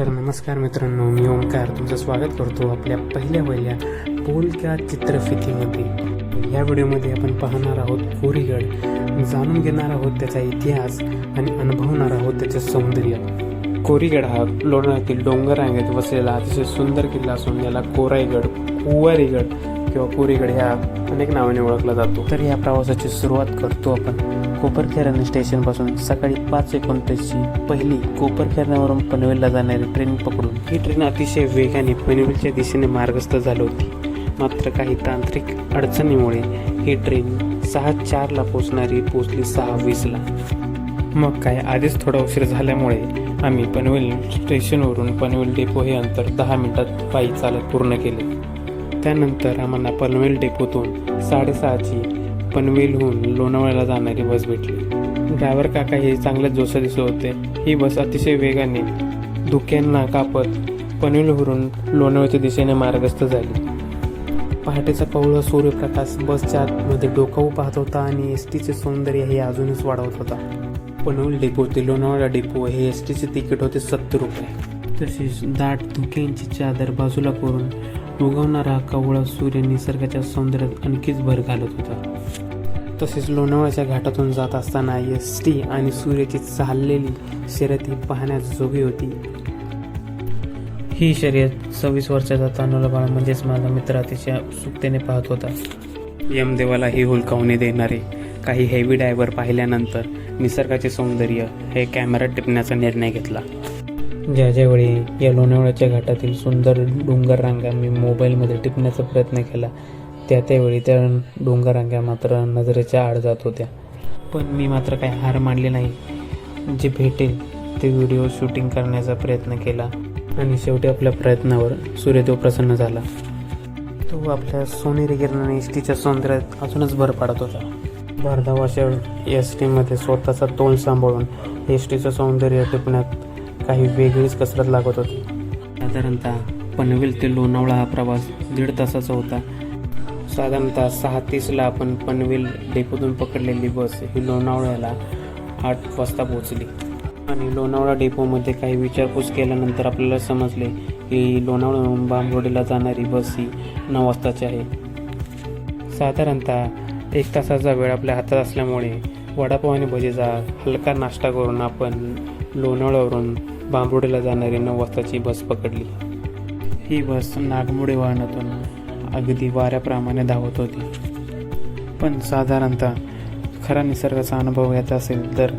तर नमस्कार मित्रांनो मी ओंकार तुमचं स्वागत करतो आपल्या पहिल्या पहिल्या बोलक्या चित्रफितीमध्ये. या व्हिडिओमध्ये आपण पाहणार आहोत कोरीगड. जाणून घेणार आहोत त्याचा इतिहास आणि अनुभवणार आहोत त्याचे सौंदर्य. कोरीगड हा लोणातील डोंगर रांगेत वसलेला अतिशय सुंदर किल्ला असून याला कोराईगड कुवारीगड किंवा कोरीगड ह्या अनेक नावाने ओळखला जातो. तर या प्रवासाची सुरुवात करतो आपण. कोपरखेरणा स्टेशनपासून सकाळी पाच एकोणतीसची पहिली कोपरखेरणावरून पनवेलला जाणारी ट्रेन पकडून ही ट्रेन अतिशय वेगाने पनवेलच्या दिशेने मार्गस्थ झाली होती. मात्र काही तांत्रिक अडचणीमुळे ही ट्रेन सहा चारला पोचणारी पोचली सहा वीसला मग काय आधीच थोडा उशीर झाल्यामुळे आम्ही पनवेल स्टेशनवरून पनवेल डेपो हे अंतर दहा मिनिटात पायी चालत पूर्ण केले. त्यानंतर आम्हाला पनवेल डेपोतून साडेसहाची पनवेलहून लोणावळ्याला जाणारी बस भेटली. ड्रायव्हर काका हे चांगल्याच जोसा दिसत होते. ही बस अतिशय वेगाने धुक्यांना कापत पनवेलहून लोणावळ्याच्या दिशेने मार्गस्थ झाली. पहाटेचा कवळा सूर्यप्रकाश बसच्या आतमध्ये डोकावू पाहत होता आणि एस टीचे सौंदर्य हे अजूनच वाढवत होता. पनवेल डेपो ते लोणावळा डेपो हे एस टीचे तिकीट होते सत्तर रुपये. तसेच दाट धुक्यांची चादर बाजूला करून उगवणारा कवळा सूर्य निसर्गाच्या सौंदर्यात आणखीच भर घालत होता. तसेच लोणावळ्याच्या घाटातून जात असताना एस टी आणि सूर्याची चाललेली शर्यत ही पाहण्यास जोगी होती. ही शर्यत सव्वीस वर्षाचा तानुला बाळ म्हणजेच माझा मित्र अतिशय उत्सुकतेने पाहत होता. यमदेवाला ही हुलकावणे देणारे काही हेवी डायव्हर पाहिल्यानंतर निसर्गाचे सौंदर्य हे कॅमेऱ्यात टिपण्याचा निर्णय घेतला. ज्या ज्यावेळी या लोणावळ्याच्या घाटातील सुंदर डोंगर रांगा मी मोबाईलमध्ये टिपण्याचा प्रयत्न केला त्या त्यावेळी त्या डोंगर रांगा मात्र नजरेच्या आड जात होत्या. पण मी मात्र काही हार मानली नाही. जे भेटेल ते व्हिडिओ शूटिंग करण्याचा प्रयत्न केला आणि शेवटी आपल्या प्रयत्नावर सूर्यदेव प्रसन्न झाला. तो आपल्या सोनेरी किरणाने एस टीच्या सौंदर्यात अजूनच भर पाडत होता. भरधाव एस टीमध्ये स्वतःचा तोल सांभाळून एस टीचं सौंदर्य टिपण्यात काही वेगळीच कसरत लागत होती. साधारणतः पनवेल ते लोणावळा हा प्रवास दीड तासाचा होता. साधारणतः सहा तीसला आपण पनवेल डेपोतून पकडलेली बस ही लोणावळ्याला आठ वाजता पोहोचली. आणि लोणावळा डेपोमध्ये काही विचारपूस केल्यानंतर आपल्याला समजले की लोणावळ्याहून बांबरोडीला जाणारी बस ही नऊ वाजताची आहे. साधारणतः एक तासाचा वेळ आपल्या हातात असल्यामुळे वडापाव आणि भजीचा हलका नाश्ता करून आपण लोणावळ्यावरून बांबुडेला जाणारी नऊ वाजताची बस पकडली. ही बस नागमोडे वाहनातून अगदी वाऱ्याप्रमाणे धावत होती. पण साधारणतः खरा निसर्गाचा अनुभव घ्यायचा असेल तर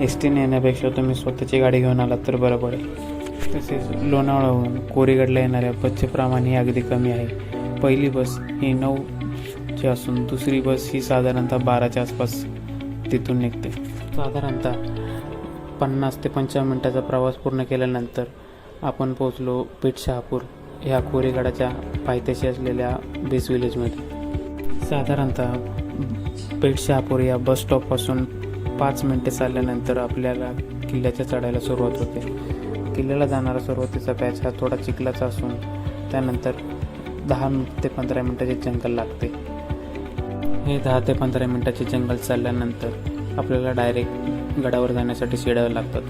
एस टीने येण्यापेक्षा तुम्ही स्वतःची गाडी घेऊन आलात तर बरं पडेल तसेच लोणावळ्याहून कोरीगडला येणाऱ्या बसचे प्रमाण हे अगदी कमी आहे. पहिली बस ही नऊची असून दुसरी बस ही साधारणतः बाराच्या आसपास तिथून निघते. साधारणतः पन्नास ते पंचावन्न मिनटाचा प्रवास पूर्ण केल्यानंतर आपण पोचलो पेठ शहापूर ह्या कोरीगडाच्या पायथ्याशी असलेल्या बेस विलेजमध्ये. साधारणतः पेठ शहापूर या बस स्टॉपपासून पाच मिनटे चालल्यानंतर आपल्याला किल्ल्याच्या चढायला सुरुवात होते. किल्ल्याला जाणारा सुरुवातीचा पॅच हा थोडा चिखलाचा असून त्यानंतर दहा ते पंधरा मिनटाचे जंगल लागते. हे दहा ते पंधरा मिनटाचे जंगल चालल्यानंतर आपल्याला डायरेक्ट गडावर जाण्यासाठी शिडावे लागतात.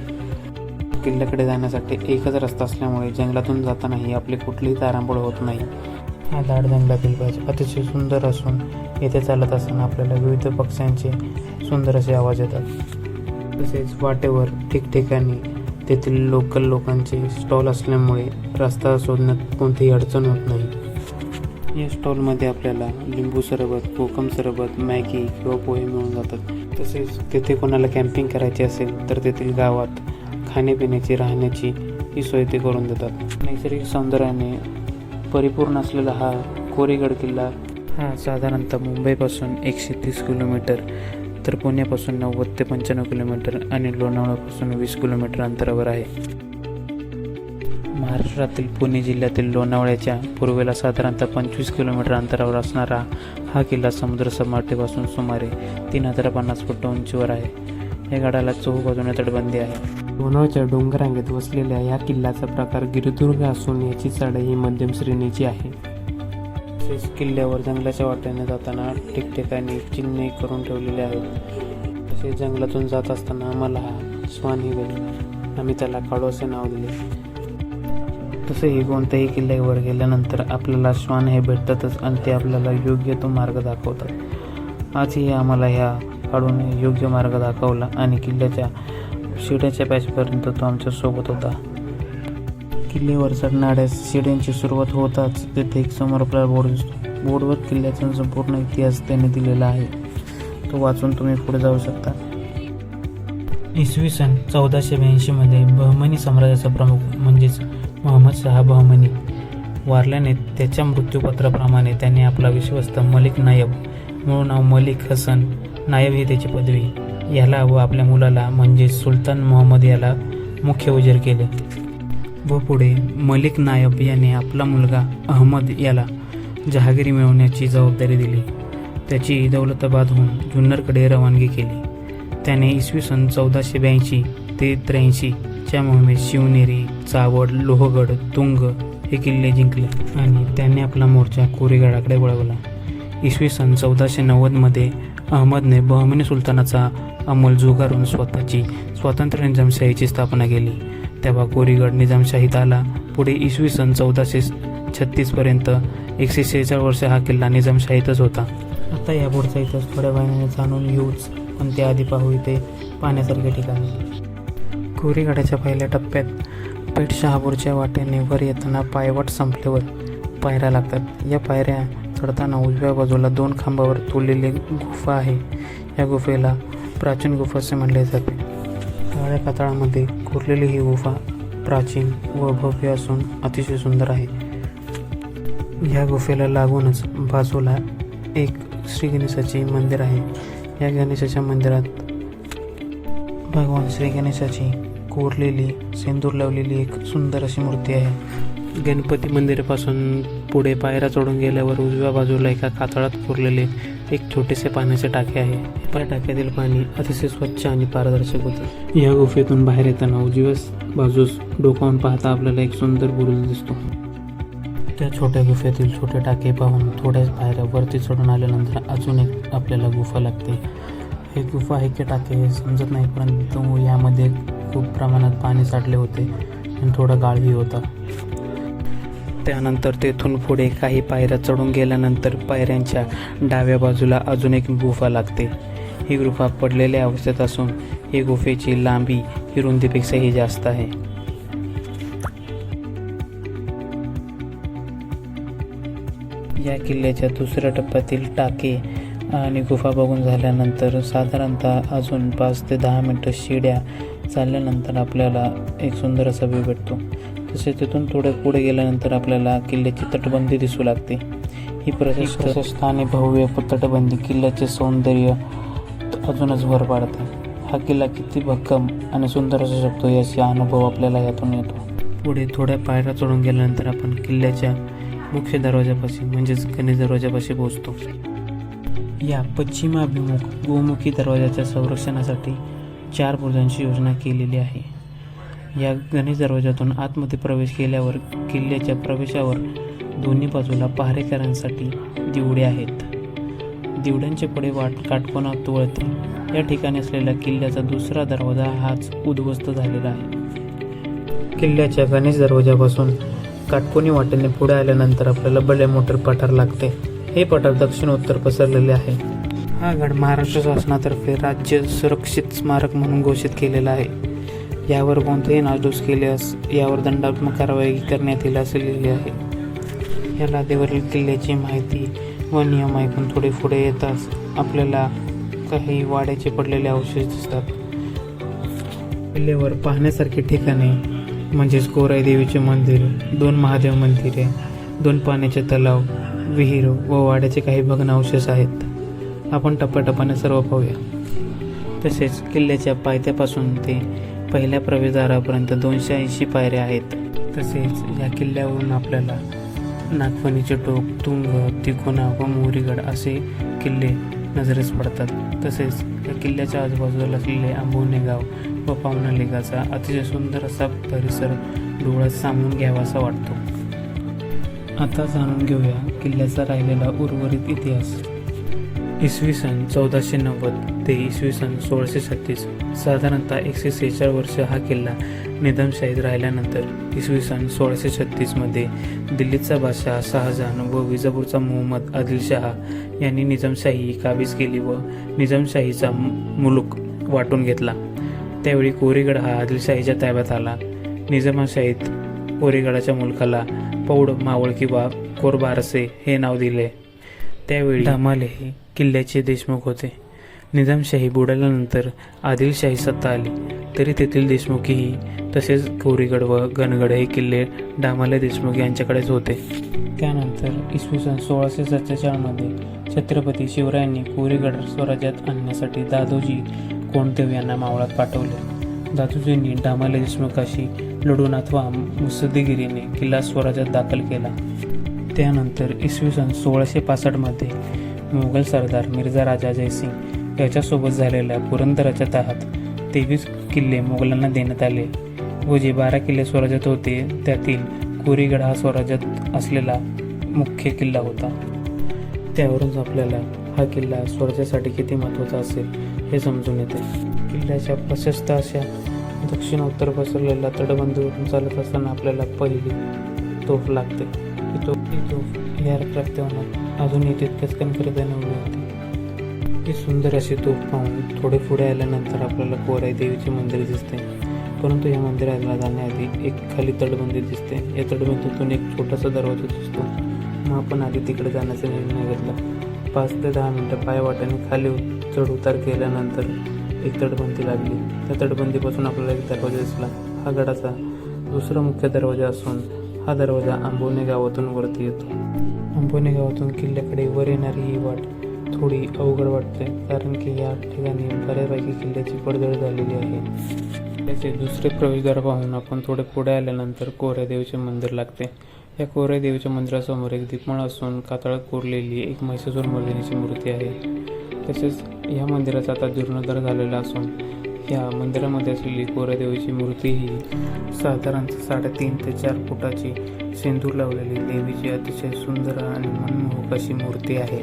किल्ल्याकडे जाण्यासाठी एकच रस्ता असल्यामुळे जंगलातून जातानाही आपली कुठलीही तारांबळ होत नाही. हा दाट जंगलातील बस अतिशय सुंदर असून येथे चालत असताना आपल्याला विविध पक्ष्यांचे सुंदर असे आवाज येतात. तसेच वाटेवर ठिकठिकाणी तेथील लोकल लोकांचे स्टॉल असल्यामुळे रस्ता शोधण्यात कोणतीही अडचण होत नाही. या स्टॉलमध्ये आपल्याला लिंबू सरबत कोकम सरबत मॅगी किंवा पोहे मिळून जातात. तसेच तेथे कोणाला कॅम्पिंग करायची असेल तर तेथील गावात खाण्यापिण्याची राहण्याची ही सोय ते करून देतात. नैसर्गिक सौंदर्याने परिपूर्ण असलेला हा कोरेगड किल्ला हा साधारणतः मुंबईपासून एकशे तीस किलोमीटर तर पुण्यापासून नव्वद ते पंच्याण्णव किलोमीटर आणि लोणावळ्यापासून वीस किलोमीटर अंतरावर आहे. महाराष्ट्रातील पुणे जिल्ह्यातील लोणावळ्याच्या पूर्वेला साधारणतः पंचवीस किलोमीटर अंतरावर असणारा हा किल्ला समुद्र सपाटीपासून सुमारे तीन हजार पन्नास फूट उंचीवर आहे. या गडाला चोहू बाजूने तटबंदी आहे. लोणावळ्याच्या डोंगरांगेत वसलेल्या या किल्ल्याचा प्रकार गिरिदुर्ग असून याची चढाई ही मध्यम श्रेणीची आहे. तसेच किल्ल्यावर जंगलाच्या वाट्याने जाताना ठिकठिकाणी चिन्हे करून ठेवलेले आहेत. तसेच जंगलातून जात असताना आम्हाला हा स्वान ही आम्ही त्याला काळू असे नाव दिले. तसेही कोणत्याही किल्ल्यावर गेल्यानंतर आपल्याला श्वान हे भेटतातच आणि ते आपल्याला योग्य तो मार्ग दाखवतात. आजही आम्हाला ह्या काढून योग्य मार्ग दाखवला आणि किल्ल्याच्या शिड्याच्या पॅचपर्यंत तो आमच्यासोबत होता. किल्ल्यावर चढणाऱ्यास शिड्यांची सुरुवात होताच तेथे एक समोर आपल्याला बोर्ड दिसतो. बोर्डवर किल्ल्याचा संपूर्ण इतिहास त्याने दिलेला आहे. तो वाचून तुम्ही पुढे जाऊ शकता. इसवी सन चौदाशे ब्याऐंशीमध्ये बहमनी साम्राज्याचा प्रमुख म्हणजेच महम्मद शहा बहमनी वारल्याने त्याच्या मृत्यूपत्राप्रमाणे त्याने आपला विश्वस्त मलिक नायब मूळ नाव मलिक हसन नायब ही त्याची पदवी. याला व आपल्या मुलाला म्हणजे सुलतान मोहम्मद याला मुख्य उजेर केले. व पुढे मलिक नायब याने आपला मुलगा अहमद याला जहागिरी मिळवण्याची जबाबदारी दिली. त्याची दौलताबादहून जुन्नरकडे रवानगी केली. त्याने इसवी सन चौदाशे ब्याऐंशी ते त्र्याऐंशीच्या मोहिमेत शिवनेरी चावड लोहगड तुंग हे किल्ले जिंकले आणि त्याने आपला मोर्चा कोरेगडाकडे वळवला. इसवी सन चौदाशे नव्वदमध्ये अहमदने बहमनी सुलतानाचा अंमल झुगारून स्वतःची स्वातंत्र्य निजामशाहीची स्थापना केली. तेव्हा कोरीगड निजामशाहीत आला. पुढे इसवी सन चौदाशे छत्तीसपर्यंत एकशे शेहेचाळीस वर्ष हा किल्ला निजामशाहीतच होता. आता या पुढचा इतिहास थोड्या वेळाने जाणून घेऊच पण त्याआधी पाहू इथे पाहण्यासारखे ठिकाणी. कोरीगडाच्या पहिल्या टप्प्यात पेठ शहापूरच्या वाटेने वर येताना पायवाट संपल्यावर पायऱ्या लागतात. या पायऱ्या चढताना उजव्या बाजूला दोन खांबावर तुललेली गुफा आहे. या गुफेला प्राचीन गुफा असे म्हणले जाते. काळ्या कातळामध्ये कोरलेली ही गुफा प्राचीन व भव्य असून अतिशय सुंदर आहे. या गुफेला लागूनच बाजूला एक श्री गणेशाचे मंदिर आहे. या गणेशाच्या मंदिरात भगवान श्री गणेशाची कोरलेली सेंदूर लावलेली एक सुंदर अशी मूर्ती आहे. गणपती मंदिरापासून पुढे पायऱ्या चढून गेल्यावर उजव्या बाजूला एका कातळात कोरलेले एक छोटेसे पाण्याचे टाके आहे. या टाक्यातील पाणी अतिशय स्वच्छ आणि पारदर्शक होते. या गुफेतून बाहेर येताना उजव्या बाजूस डोकावून पाहता आपल्याला एक सुंदर बुरुज दिसतो. त्या छोट्या गुफेतील छोटे टाके पाहून थोड्याच पायऱ्या वरती चढून आल्यानंतर अजून एक आपल्याला गुफा लागते. हे गुफा आहे की टाके हे समजत नाही परंतु यामध्ये खूप प्रमाणात पाणी साठले होते आणि थोडा गाळही होता. त्यानंतर तेथून पुढे काही पायऱ्या चढून गेल्यानंतर पायऱ्यांच्या डाव्या बाजूला अजून एक गुफा लागते. ही गुफा पडलेल्या अवस्थेत असून ही गुफेची लांबी ही रुंदीपेक्षाही जास्त आहे. या किल्ल्याच्या दुसऱ्या टप्प्यातील टाके आणि गुफा बघून झाल्यानंतर साधारणतः अजून पाच ते दहा मिनटं शिड्या चालल्यानंतर आपल्याला एक सुंदर असा व्ह्यू भेटतो. तसेच तिथून थोडं पुढे गेल्यानंतर आपल्याला किल्ल्याची तटबंदी दिसू लागते. ही प्रशस्त प्रशस्त आणि भव्य तटबंदी किल्ल्याचे सौंदर्य अजूनच भर पाडते. हा किल्ला किती भक्कम आणि सुंदर असू शकतो याचा अनुभव आपल्याला यातून येतो. पुढे थोड्या पायऱ्या चढून गेल्यानंतर आपण किल्ल्याच्या मुख्य दरवाजापाशी म्हणजेच गणेश दरवाजापाशी पोहोचतो. या पश्चिमाभिमुख गोमुखी दरवाजाच्या संरक्षणासाठी चार बुर्जांची योजना केलेली आहे. या गणेश दरवाजातून आतमध्ये प्रवेश केल्यावर किल्ल्याच्या प्रवेशावर दोन्ही बाजूला पहारेकरांसाठी दिवडे आहेत. दिवड्यांचे पुढे वाट काटकोनात वळते या ठिकाणी असलेला किल्ल्याचा दुसरा दरवाजा हाच उद्ध्वस्त झालेला आहे. किल्ल्याच्या गणेश दरवाजापासून काटकोनी वाटेने पुढे आल्यानंतर आपल्याला बडे मोटर पठार लागते. हे पठार दक्षिण उत्तर पसरलेले आहे. हा गड महाराष्ट्र शासनातर्फे राज्य सुरक्षित स्मारक म्हणून घोषित केलेला आहे. यावर कोणतेही नासधूस केल्यास यावर दंडात्मक कारवाई करण्यात येईल असे लिहिले आहे. या लादेवरील किल्ल्याची माहिती व नियम ऐकून थोडे पुढे येताच आपल्याला काही वाड्याचे पडलेले अवशेष दिसतात. किल्ल्यावर पाहण्यासारखी ठिकाणे म्हणजेच कोराई देवीचे मंदिर दोन महादेव मंदिरे दोन पाण्याचे तलाव विहीर व वाड्याचे काही भग्न अवशेष आहेत. आपण टप्प्याटप्प्याने सर्व पाहूया. तसेच किल्ल्याच्या पायथ्यापासून ते पहिल्या प्रवेशद्वारापर्यंत दोनशे ऐंशी पायऱ्या आहेत. तसेच या किल्ल्यावरून आपल्याला नागफणीचे टोक तुंग तिकोना व मोरीगड असे किल्ले नजरेस पडतात. तसेच या किल्ल्याच्या आजूबाजूला असलेले आंबोने गाव व पावनालेगाचा अतिशय सुंदर असा परिसर डोळ्यात सामावून घ्यावासा वाटतो. आता जाणून घेऊया किल्ल्याचा राहिलेला उर्वरित इतिहास. इसवी सन चौदाशे नव्वद ते इसवी सन सोळाशे छत्तीस. साधारणतः एकशे सेहेचाळ वर्ष हा किल्ला निजामशाहीत राहिल्यानंतर इसवी सन सोळाशे छत्तीसमध्ये दिल्लीचा बादशाह शहाजहान व विजापूरचा मोहम्मद आदिलशहा यांनी निजामशाही काबीज केली व निजामशाहीचा मु- मुलूक वाटून घेतला. त्यावेळी कोरीगड हा आदिलशाहीच्या ताब्यात आला. निजामशाहीत कोरीगडाच्या मुलखाला पौड मावळ किंवा कोरबारसे हे नाव दिले. त्यावेळी धमाल हे किल्ल्याचे देशमुख होते. निजामशाही बुडाल्यानंतर आदिलशाही सत्ता आली तरी तेथील देशमुखीही तसेच कोरीगड व गणगड हे किल्ले डामाले देशमुख यांच्याकडेच होते. त्यानंतर इसवी सन सोळाशे सत्तेचाळमध्ये छत्रपती शिवरायांनी कोरीगड स्वराज्यात आणण्यासाठी दादोजी कोणदेव यांना मावळात पाठवले. दादोजींनी डामाले देशमुखाशी लढून अथवा मुसद्दीगिरीने किल्ला स्वराज्यात दाखल केला. त्यानंतर इसवी सन सोळाशे पासष्टमध्ये मोगल सरदार मिर्झा राजा जयसिंग याच्यासोबत झालेल्या पुरंदराच्या तहात तेवीस किल्ले मोगलांना देण्यात आले. व जे बारा किल्ले स्वराज्यात होते त्यातील कोरीगड हा स्वराज्यात असलेला मुख्य किल्ला होता. त्यावरूनच आपल्याला हा किल्ला स्वराज्यासाठी किती महत्त्वाचा असेल हे समजून येते. किल्ल्याच्या प्रशस्त अशा दक्षिण उत्तर पसरलेल्या तटबंदीवरून चालत असताना आपल्याला पहिली तोफ लागते. ही तोफ ही तोफ एअरक्राफ्ट तेव्हा अजूनही तितक्याच कणखरतेने उभी होती. ही सुंदर अशी तोफ पाहून थोडे पुढे आल्यानंतर आपल्याला कोराई देवीचे मंदिर दिसते. परंतु या मंदिराला जाण्याआधी एक खाली तटबंदी दिसते. या तटबंदीतून एक छोटासा दरवाजा दिसतो. मग आपण आधी तिकडे जाण्याचा निर्णय घेतला. पाच ते दहा मिनटं पायवाट्याने खाली चढ उतार केल्यानंतर एक तटबंदी लागली. त्या तटबंदीपासून आपल्याला एक दरवाजा दिसला. हा गडाचा दुसरा मुख्य दरवाजा असून हा दरवाजा आंबोने गावातून वरती येतो. आंबोने गावातून किल्ल्याकडे वर येणारी ही वाट थोडी अवघड वाटते कारण की या ठिकाणी बऱ्यापैकी किल्ल्याची पडझड झालेली आहे. त्याचे दुसरे प्रवेशद्वार पाहून आपण थोडे पुढे आल्यानंतर कोऱ्या देवीचे मंदिर लागते. या कोऱ्या देवीच्या मंदिरासमोर एक दीपमाळ असून कातळात कोरलेली एक म्हैसासूर मर्दिनीची मूर्ती आहे. तसेच या मंदिराचा आता जीर्णोद्धार झालेला असून या मंदिरामध्ये असलेली कोऱ्या मूर्ती ही साधारणतः साडेतीन ते चार फुटाची सिंदूर लावलेली देवीची अतिशय सुंदर आणि मनमोहक अशी मूर्ती आहे.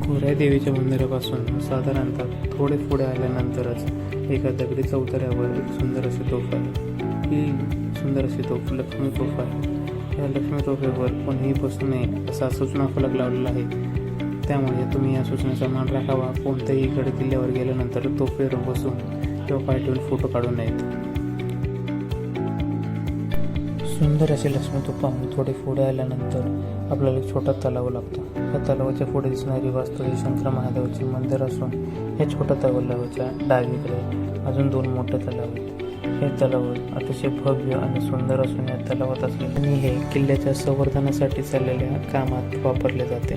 कोऱ्या देवीच्या मंदिरापासून साधारणतः थोडे पुढे आल्यानंतरच एका दगडी चौतऱ्यावर एक सुंदर अशी तोफ आहे. ही सुंदर अशी तोफ लक्ष्मी तोफ आहे. या लक्ष्मी तोफेवर कोणीही बसू नये असा सूचना फलक लावलेला आहे. त्यामुळे तुम्ही या सूचनेचा मान राखावा. कोणत्याही गड किल्ल्यावर गेल्यानंतर फेरून बसून किंवा पाय ठेवून फोटो काढू नयेत. सुंदर असे लक्ष्मी तो पाहून थोडे पुढे आल्यानंतर आपल्याला एक छोटा तलाव लागतो. या तलावाच्या पुढे दिसणारी वास्तू ही शंकर महादेवाचे मंदिर असून या छोट्या तलावाच्या डावीकडे अजून दोन मोठे तलाव आहेत. हे तलाव अतिशय भव्य आणि सुंदर असून या तलावात असून आणि हे किल्ल्याच्या संवर्धनासाठी चाललेल्या कामात वापरले जाते.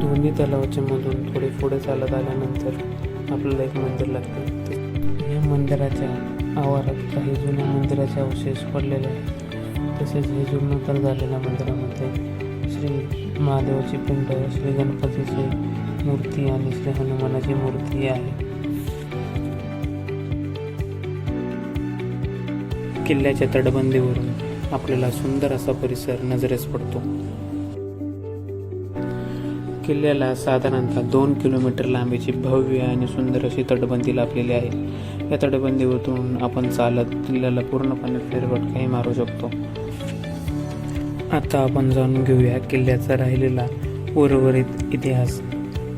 दोन्ही तलावाच्या मधून थोडे पुढे चालत आल्यानंतर आपल्याला एक मंदिर लागते. या मंदिराच्या आवारात काही जुन्या मंदिराचे अवशेष पडलेले आहेत. तसेच हे जीर्णोद्धार झालेल्या मंदिरामध्ये श्री महादेवाची पिंड श्री गणपतीची मूर्ती आणि श्री हनुमानाची मूर्ती आहे. किल्ल्याच्या तटबंदीवरून आपल्याला सुंदर असा परिसर नजरेस पडतो. किल्ल्याला साधारणतः दोन किलोमीटर लांबीची भव्य आणि सुंदर अशी तटबंदी लाभलेली आहे. या तटबंदीवरून आपण चालत किल्ल्याला पूर्णपणे फेरफटकाही मारू शकतो. आता आपण जाणून घेऊया किल्ल्याचा राहिलेला उर्वरित इतिहास.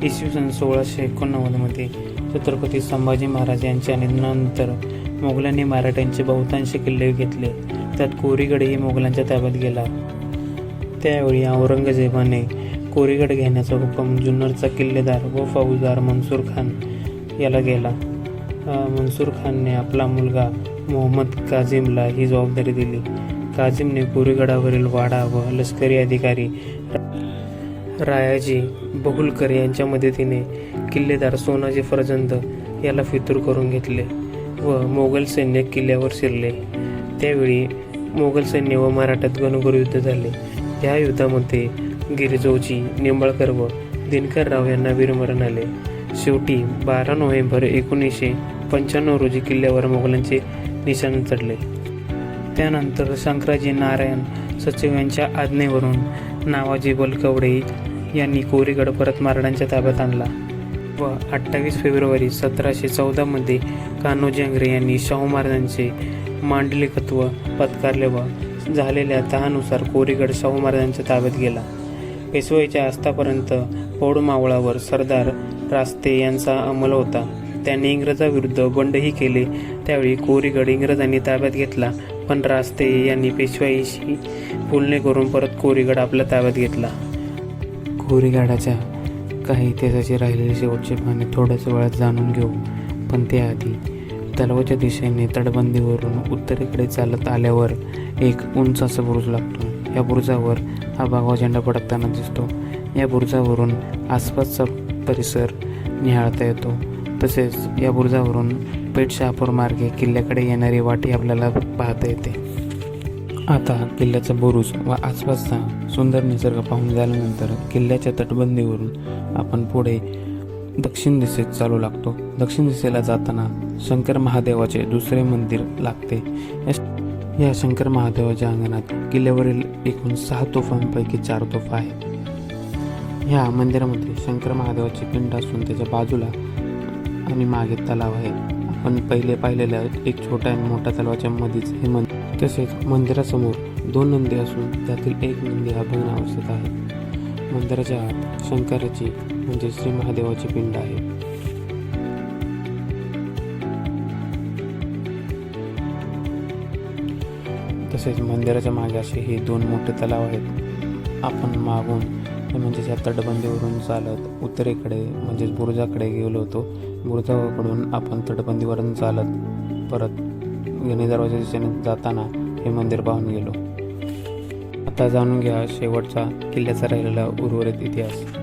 इसवी सन सोळाशे एकोणनव्वदमध्ये छत्रपती संभाजी महाराज यांच्या निधनानंतर मोगलांनी मराठ्यांचे बहुतांश किल्ले घेतले. त्यात कोरीगडही मोगलांच्या ताब्यात गेला. त्यावेळी औरंगजेबाने कोरीगड घेण्याचा हुकम जुन्नरचा किल्लेदार व फौजदार मनसूर खान याला गेला. मनसूर खानने आपला मुलगा मोहम्मद काझिमला ही जबाबदारी दिली. काझिमने कोरीगडावरील वाडा व लष्करी अधिकारी रायाजी बहुलकर यांच्या मदतीने किल्लेदार सोनाजी फरजंद याला फितूर करून घेतले. व मोगल सैन्य किल्ल्यावर शिरले. त्यावेळी मोगल सैन्य व मराठ्यात घनघोर युद्ध झाले. या युद्धामध्ये गिरिजोजी निंबाळकर व दिनकरराव यांना वीरमरण आले. शेवटी बारा नोव्हेंबर एकोणीसशे पंच्याण्णव रोजी किल्ल्यावर मोगलांचे निशाण चढले. त्यानंतर शंकराजी नारायण सचिव यांच्या आज्ञेवरून नावाजी बलकवडे यांनी कोरीगड परत मारडांच्या ताब्यात आणला. व अठ्ठावीस फेब्रुवारी सतराशे चौदामध्ये कान्होजी आंग्रे यांनी शाहू महाराजांचे मांडलिकत्व पत्कारले व झालेल्या तहानुसार कोरीगड शाहू महाराजांच्या ताब्यात गेला. पेशवाईच्या आस्थापर्यंत पौड मावळावर सरदार रास्ते यांचा अंमल होता. त्यांनी इंग्रजाविरुद्ध बंडही केले. त्यावेळी कोरीगड इंग्रजांनी ताब्यात घेतला. पण रास्ते यांनी पेशवाईशी बोलणे करून परत कोरीगड आपल्या ताब्यात घेतला. कोरीगडाच्या काही इतिहासाची राहिलेली शेवटचे पाने थोड्याच वेळात जाणून घेऊ. पण त्याआधी तलावाच्या दिशेने तटबंदीवरून उत्तरेकडे चालत आल्यावर एक उंच असा बुरुज लागतो. या बुरुजावर हा भगवा झेंडा फडकताना दिसतो. या बुरुजावरून आसपासचा परिसर निहाळता येतो. तसेच या बुरुजावरून पेठ शहापूर मार्गे किल्ल्याकडे येणारी वाटी आपल्याला पाहता येते. आता किल्ल्याचा बुरुज व आसपासचा सुंदर निसर्ग पाहून झाल्यानंतर किल्ल्याच्या तटबंदीवरून आपण पुढे दक्षिण दिशेत चालू लागतो. दक्षिण दिशेला जाताना शंकर महादेवाचे दुसरे मंदिर लागते. या- या शंकर महादेवाच्या अंगणात किल्ल्यावरील एकूण सहा तोफांपैकी चार तोफा आहेत. ह्या मंदिरामध्ये शंकर महादेवाची पिंड असून त्याच्या बाजूला आणि मागे तलाव आहे. आपण पहिले पाहिलेल्या एक छोट्या आणि मोठ्या तलावाच्या मध्येच हे मंदिर तसेच मंदिरासमोर दोन नंदी असून त्यातील एक नंदी हा भग्न अवस्थेत आहे. मंदिराच्या आत शंकराची म्हणजे श्री महादेवाची पिंड आहे. तसेच मंदिराच्या मागे असे हे दोन मोठे तलाव आहेत. आपण मागून म्हणजेच या तटबंदीवरून चालत उत्तरेकडे म्हणजेच बुरुजाकडे गेलो होतो बुरुजाकडून आपण तटबंदीवरून चालत परत घेणे दरवाजा दिशेने जाताना हे मंदिर पाहून गेलो. आता जाणून घ्या शेवटचा किल्ल्याचा राहिलेला उर्वरित इतिहास.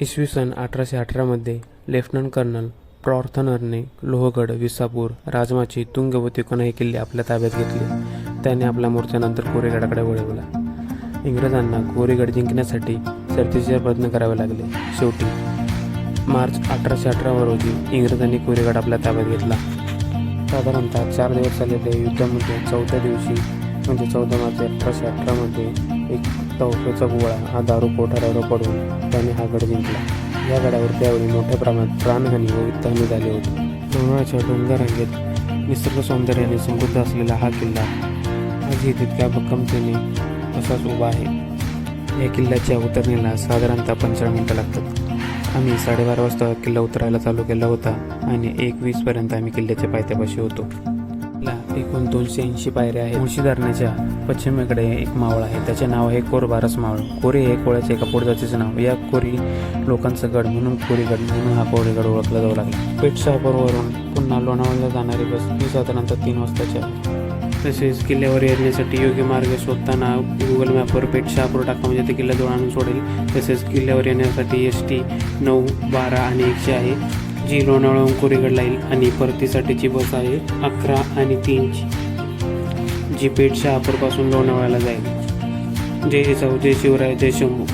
इसवी सन अठराशे अठरामध्ये लेफ्टनंट कर्नल प्रॉर्थनरने लोहगड विसापूर राजमाची तुंग व तिकोना हे किल्ले आपल्या ताब्यात घेतले. त्याने आपला मोर्चानंतर कोरेगडाकडे वळवला. इंग्रजांना कोरेगड जिंकण्यासाठी सरतीचे प्रयत्न करावे लागले. शेवटी मार्च अठराशे अठरा रोजी इंग्रजांनी कोरेगड आपल्या ताब्यात घेतला. साधारणतः चार दिवस चाललेल्या युद्धामध्ये चौथ्या दिवशी म्हणजे चौदा मार्च अठराशे अठरामध्ये एक तौफेचा गोळा हा दारू कोठारावर पडून त्याने हा गड जिंकला. या गडावर त्यावेळी मोठ्या प्रमाणात प्राणहानी व वित्तहानी झाली होती. डोंगराच्या डोंगरांगेत निसर्ग सौंदर्याने समृद्ध असलेला हा किल्ला आजही तितक्या भक्कमतेने तसाच उभा आहे. या किल्ल्याच्या उतरणीला साधारणतः पंचाळीस मिनटं लागतात. आम्ही साडेबारा वाजता किल्ला उतरायला चालू केला होता आणि एक वीसपर्यंत आम्ही किल्ल्याच्या पायथ्यापाशी होतो. ला एकूण दोनशे ऐंशी पायऱ्या आहेत. मुळशी धरणाच्या पश्चिमेकडे एक मावळ आहे. त्याचे नाव आहे कोरबारस मावळ. कोरी हे कोळ्याचे एका पोटजातीचे नाव या कोरी लोकांचं गड म्हणून कोरीगड म्हणून हा कोरीगड ओळखला जाऊ लागला. पेठशापूरवरून पुन्हा लोणावळ्याला जाणारी बस ही साधारणतः तीन वाजताच्या तसेच किल्ल्यावर येण्यासाठी योग्य मार्ग शोधताना गुगल मॅपवर पेठ शहापूर टाका म्हणजे ते किल्ल्याजवळ आणून सोडेल. तसेच किल्ल्यावर येण्यासाठी एस टी नऊ बारा आणि एकशे आहे जी लोणावळा कोरीगडला येईल आणि परतीसाठीची बस आहे अकरा आणि तीनची जी पेठ शहापूरपासून लोणावळ्याला जाईल. जय जिजाऊ जय शिवराय जय शंभू.